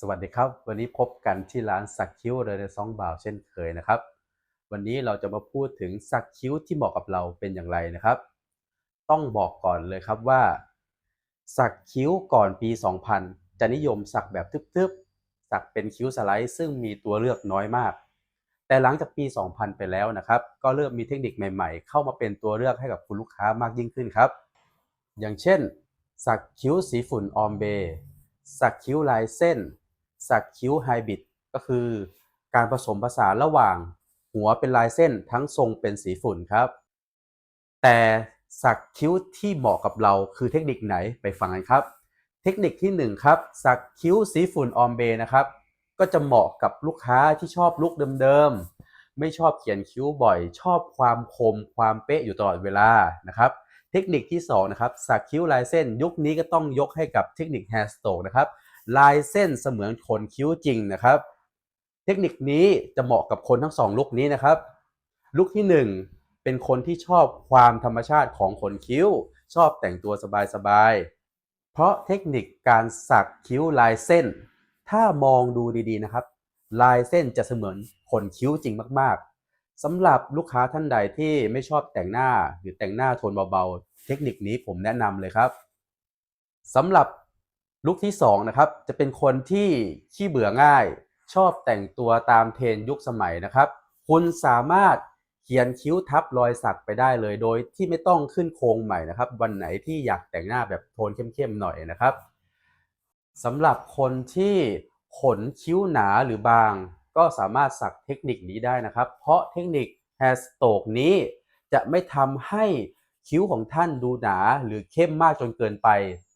สวัสดีครับ วันนี้พบกันที่ร้านสักคิ้วเรเนซองบ่าวเช่นเคยนะครับ วันนี้เราจะมาพูดถึงสักคิ้วที่เหมาะกับเราเป็นอย่างไรนะครับ ต้องบอกก่อนเลยครับว่า สักคิ้วก่อนปี 2000 จะนิยมสักแบบทึบๆ สักเป็นคิ้วสไลด์ซึ่งมีตัวเลือกน้อยมาก แต่หลังจากปี 2000 ไปแล้วนะครับ ก็เริ่มมีเทคนิคใหม่ๆ เข้ามาเป็นตัวเลือกให้กับคุณลูกค้ามากยิ่งขึ้นครับ อย่างเช่น สักคิ้วสีฝุ่นออมเบ สักคิ้วลายเส้น สักคิ้วไฮบริดก็คือการผสมผสานระหว่างหัวเป็นลายเส้นทั้งทรงเป็นสีฝุ่นครับ แต่สักคิ้วที่เหมาะกับเราคือเทคนิคไหนไปฟังกันครับ เทคนิคที่หนึ่งครับสักคิ้วสีฝุ่นออมเบย์นะครับก็จะเหมาะกับลูกค้าที่ชอบลุคเดิมๆ ไม่ชอบเขียนคิ้วบ่อย ชอบความคมความเป๊ะอยู่ตลอดเวลานะครับ เทคนิคที่สองนะครับสักคิ้วลายเส้นยุคนี้ก็ต้องยกให้กับเทคนิคแฮร์สโตกนะครับ ลายเส้นเสมือนขนคิ้วจริงนะครับ เทคนิคนี้จะเหมาะกับคนทั้งสองลุคนี้นะครับ ลุคที่หนึ่งเป็นคนที่ชอบความธรรมชาติของขนคิ้ว ชอบแต่งตัวสบายๆ เพราะเทคนิคการสักคิ้วลายเส้น ถ้ามองดูดีๆนะครับ ลายเส้นจะเสมือนขนคิ้วจริงมากๆสำหรับลูกค้าท่านใดที่ไม่ชอบแต่งหน้าหรือแต่งหน้าโทนเบาๆ เทคนิคนี้ผมแนะนำเลยครับสำหรับ ลุคที่สองนะครับจะเป็นคนที่ขี้เบื่อง่าย ชอบแต่งตัวตามเทรนยุคสมัยนะครับ คุณสามารถเขียนคิ้วทับรอยสักไปได้เลย โดยที่ไม่ต้องขึ้นโครงใหม่นะครับ วันไหนที่อยากแต่งหน้าแบบโทนเข้มๆหน่อยนะครับสำหรับคนที่ขนคิ้วหนาหรือบาง ก็สามารถสักเทคนิคนี้ได้นะครับ เพราะเทคนิค hair stroke นี้จะไม่ทำให้ คิ้วของท่านดูหนาหรือเข้มมากจนเกินไป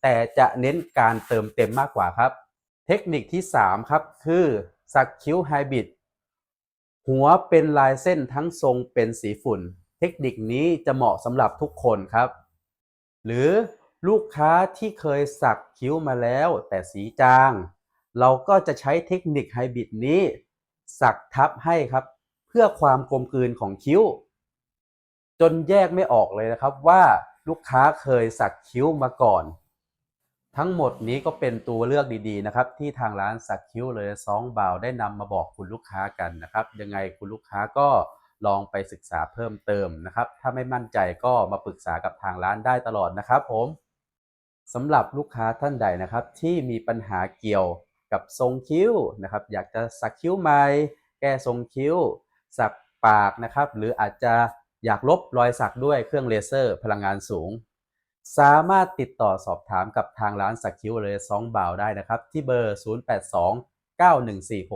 แต่จะเน้นการเติมเต็มมากกว่าครับ เทคนิคที่ 3 ครับ คือสักคิ้วไฮบริดหัวเป็นลายเส้นทั้งทรงเป็นสีฝุ่น เทคนิคนี้จะเหมาะสำหรับทุกคนครับ หรือลูกค้าที่เคยสักคิ้วมาแล้วแต่สีจาง เราก็จะใช้เทคนิคไฮบริดนี้ สักทับให้ครับ เพื่อความกลมกลืนของคิ้ว จนแยกไม่ออกเลยนะครับว่าลูกค้าเคยสักคิ้วมาก่อน ทั้งหมดนี้ก็เป็นตัวเลือกดีๆนะครับ ที่ทางร้านสักคิ้วเลยซองบ่าวได้นำมาบอกคุณลูกค้ากันนะครับ ยังไงคุณลูกค้าก็ลองไปศึกษาเพิ่มเติมนะครับ ถ้าไม่มั่นใจก็มาปรึกษากับทางร้านได้ตลอดนะครับผมสำหรับลูกค้าท่านใดนะครับ ที่มีปัญหาเกี่ยวกับทรงคิ้วนะครับ อยากจะสักคิ้วใหม่ แก้ทรงคิ้ว สักปากนะครับ หรืออาจจะ อยากลบรอยสักด้วยเครื่องเลเซอร์พลังงานสูง สามารถติดต่อสอบถามกับทางร้านสักคิ้วเลยซองบ่าวได้นะครับ ที่เบอร์ 082 914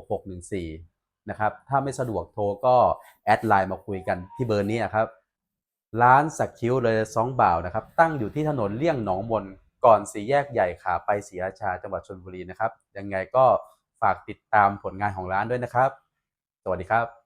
6614 นะครับ ถ้าไม่สะดวกโทรก็แอดไลน์มาคุยกันที่เบอร์นี้ครับ ร้านสักคิ้วเลยซองบ่าวนะครับ ตั้งอยู่ที่ถนนเลี่ยงหนองมนก่อนสี่แยกใหญ่ขาไปศรีราชาจังหวัดชลบุรีนะครับ ยังไงก็ฝากติดตามผลงานของร้านด้วยนะครับ สวัสดีครับ